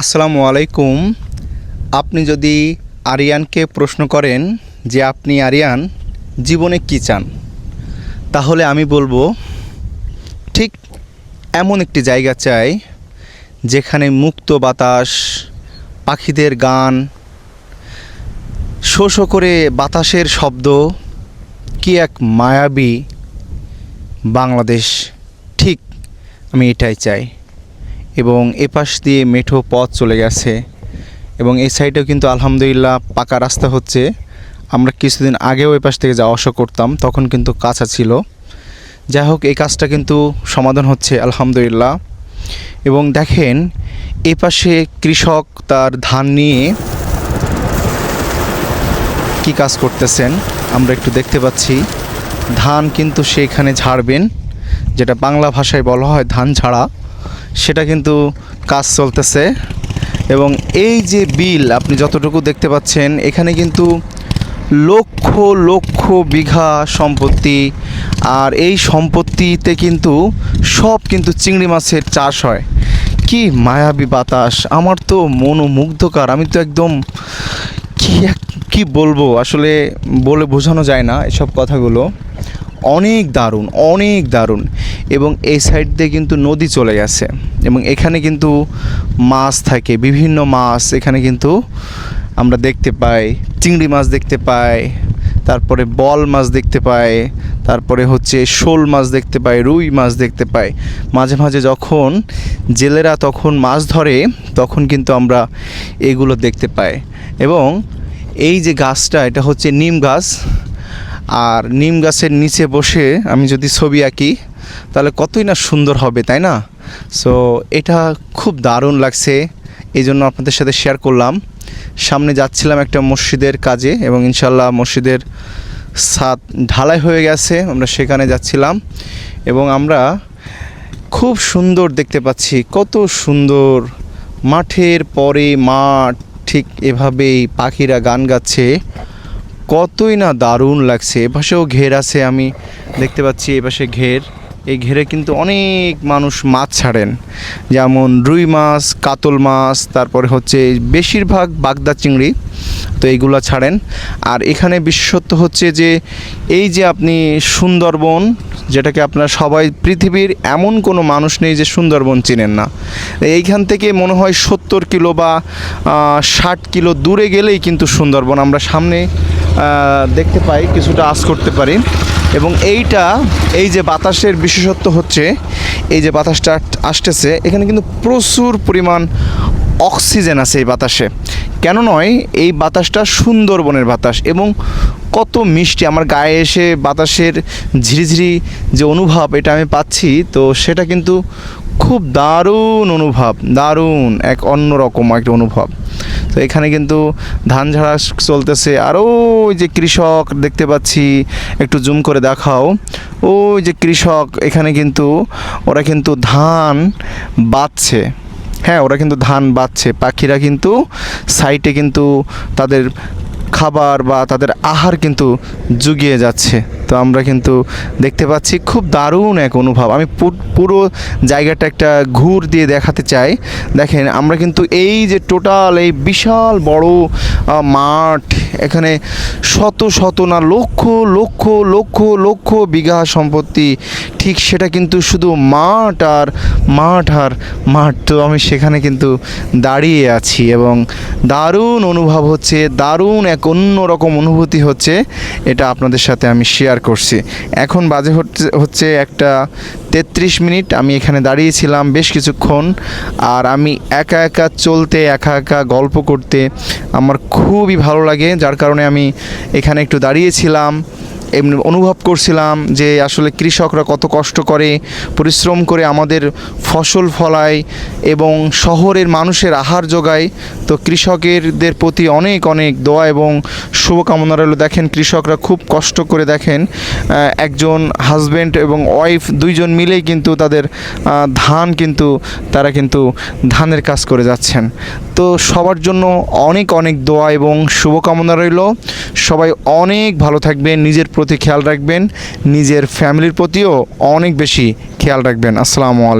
আসসালামু আলাইকুম। আপনি যদি আরিয়ানকে প্রশ্ন করেন যে আপনি আরিয়ান, জীবনে কী চান? তাহলে আমি বলব, ঠিক এমন একটি জায়গা চাই যেখানে মুক্ত বাতাস, পাখিদের গান, শো শো করে বাতাসের শব্দ, কি এক মায়াবী বাংলাদেশ। ঠিক আমি এটাই চাই। এবং এপাশ দিয়ে মেঠো পথ চলে গেছে এবং এই সাইডেও কিন্তু আলহামদুলিল্লাহ পাকা রাস্তা হচ্ছে। আমরা কিছুদিন আগেও এপাশ থেকে যাওয়া আসা করতাম, তখন কিন্তু কাঁচা ছিল। যাই হোক, এই কাজটা কিন্তু সমাধান হচ্ছে, আলহামদুলিল্লাহ। এবং দেখেন, এপাশে কৃষক তার ধান নিয়ে কি কাজ করতেছেন, আমরা একটু দেখতে পাচ্ছি। ধান কিন্তু সেখানে ঝাড়বেন, যেটা বাংলা ভাষায় বলা হয় ধান ঝাড়া। সেটা কিন্তু কাজ চলতেছে। এবং এই যে বিল আপনি যতটুকু দেখতে পাচ্ছেন, এখানে কিন্তু লক্ষ লক্ষ বিঘা সম্পত্তি আর এই সম্পত্তিতে কিন্তু সব কিন্তু চিংড়ি মাছের চাষ হয়। কি মায়াবী বাতাস, আমার তো মনোমুগ্ধকর। আমি তো একদম কি কি বলব? আসলে বলে বোঝানো যায় না এসব কথাগুলো। অনেক দারুণ অনেক দারুণ। এবং এই সাইড দিয়ে কিন্তু নদী চলে গেছে। এবং এখানে কিন্তু মাছ থাকে, বিভিন্ন মাছ। এখানে কিন্তু আমরা দেখতে পাই, চিংড়ি মাছ দেখতে পাই, তারপরে বল মাছ দেখতে পাই, তারপরে হচ্ছে শোল মাছ দেখতে পাই, রুই মাছ দেখতে পাই। মাঝে মাঝে যখন জেলেরা তখন মাছ ধরে, তখন কিন্তু আমরা এগুলো দেখতে পাই। এবং এই যে গাছটা, এটা হচ্ছে নিম গাছ। আর নিম গাছের নিচে বসে আমি যদি ছবি আঁকি, তাহলে কতই না সুন্দর হবে, তাই না? সো এটা খুব দারুণ লাগছে। এই জন্য আপনাদের সাথে শেয়ার করলাম। সামনে যাচ্ছিলাম একটা মসজিদের কাজে এবং ইনশাল্লাহ মসজিদের ছাদ ঢালাই হয়ে গেছে, আমরা সেখানে যাচ্ছিলাম এবং আমরা খুব সুন্দর দেখতে পাচ্ছি। কত সুন্দর মাঠের পরে মাঠ, ঠিক এভাবেই পাখিরা গান গাচ্ছে। কতই না দারুণ লাগছে। এপাশেও ঘের আছে আমি দেখতে পাচ্ছি এপাশে ঘের। এই ঘেরে কিন্তু অনেক মানুষ মাছ ছাড়েন। যেমন রুই মাছ, কাতল মাছ, তারপরে হচ্ছে বেশিরভাগ বাগদা চিংড়ি, তো এইগুলো ছাড়েন। আর এখানে বিশেষত্ব হচ্ছে যে, এই যে আপনি সুন্দরবন যেটাকে আপনারা সবাই পৃথিবীর এমন কোনো মানুষ নেই যে সুন্দরবন চিনেন না। এইখান থেকে মনে হয় সত্তর কিলো বা ষাট কিলো দূরে গেলেই কিন্তু সুন্দরবন আমরা সামনে দেখতে পাই, কিছুটা আস করতে পারি। এবং এইটা, এই যে বাতাসের বিশেষত্ব হচ্ছে, এই যে বাতাসটা আসতেছে, এখানে কিন্তু প্রচুর পরিমাণ অক্সিজেন আছে এই বাতাসে। কেন নয়, এই বাতাসটা সুন্দরবনের বাতাস এবং কত মিষ্টি। আমার গায়ে এসে বাতাসের ঝিরিঝিরি যে অনুভব এটা আমি পাচ্ছি, তো সেটা কিন্তু খুব দারুণ অনুভব, দারুণ, এক অন্যরকম একটা অনুভব। তো এখানে কিন্তু ধান ঝাড়া চলতেছে, আর ওই যে কৃষক দেখতে পাচ্ছি, একটু জুম করে দেখাও। ওই যে কৃষক, এখানে কিন্তু ওরা কিন্তু ধান বাচ্ছে হ্যাঁ ওরা কিন্তু ধান বাচ্ছে। পাখিরা কিন্তু সাইটে কিন্তু তাদের খাবার বা তাদের আহার কিন্তু জুগিয়ে যাচ্ছে। তো আমরা কিন্তু দেখতে পাচ্ছি খুব দারুণ এক অনুভব। আমি পুরো জায়গাটা একটা ঘুর দিয়ে দেখাতে চাই। দেখেন, আমরা কিন্তু এই যে টোটাল এই বিশাল বড় মাঠ, এখানে শত শত না লক্ষ লক্ষ লক্ষ লক্ষ বিঘা সম্পত্তি। ঠিক সেটা কিন্তু শুধু মাঠ আর মাঠ আর মাঠ, তো আমি সেখানে কিন্তু দাঁড়িয়ে আছি এবং দারুণ অনুভব হচ্ছে, দারুণ এক অন্যরকম অনুভূতি হচ্ছে। এটা আপনাদের সাথে আমি শেয়ার করছি। এখন বাজে হচ্ছে হচ্ছে একটা তেত্রিশ মিনিট। আমি এখানে দাঁড়িয়েছিলাম বেশ কিছুক্ষণ, আর আমি একা একা চলতে, একা একা গল্প করতে আমার খুবই ভালো লাগে। যার কারণে আমি এখানে একটু দাঁড়িয়েছিলাম। এমনি অনুভব করছিলাম যে আসলে কৃষকরা কত কষ্ট করে পরিশ্রম করে আমাদের ফসল ফলায় এবং শহরের মানুষের আহার যোগায়। তো কৃষকেরদের প্রতি অনেক অনেক দোয়া এবং শুভকামনা রইল। দেখেন কৃষকরা খুব কষ্ট করে দেখেন একজন হাজব্যান্ড এবং ওয়াইফ দুইজন মিলেই কিন্তু তাদের ধান কিন্তু, তারা কিন্তু ধানের কাজ করে যাচ্ছেন। তো সবার জন্য অনেক অনেক দোয়া এবং শুভকামনা রইল। সবাই অনেক ভালো থাকবেন, নিজের প্রতি খেয়াল রাখবেন, নিজের ফ্যামিলির প্রতিও অনেক বেশি খেয়াল রাখবেন। আসসালামু আলাইকুম।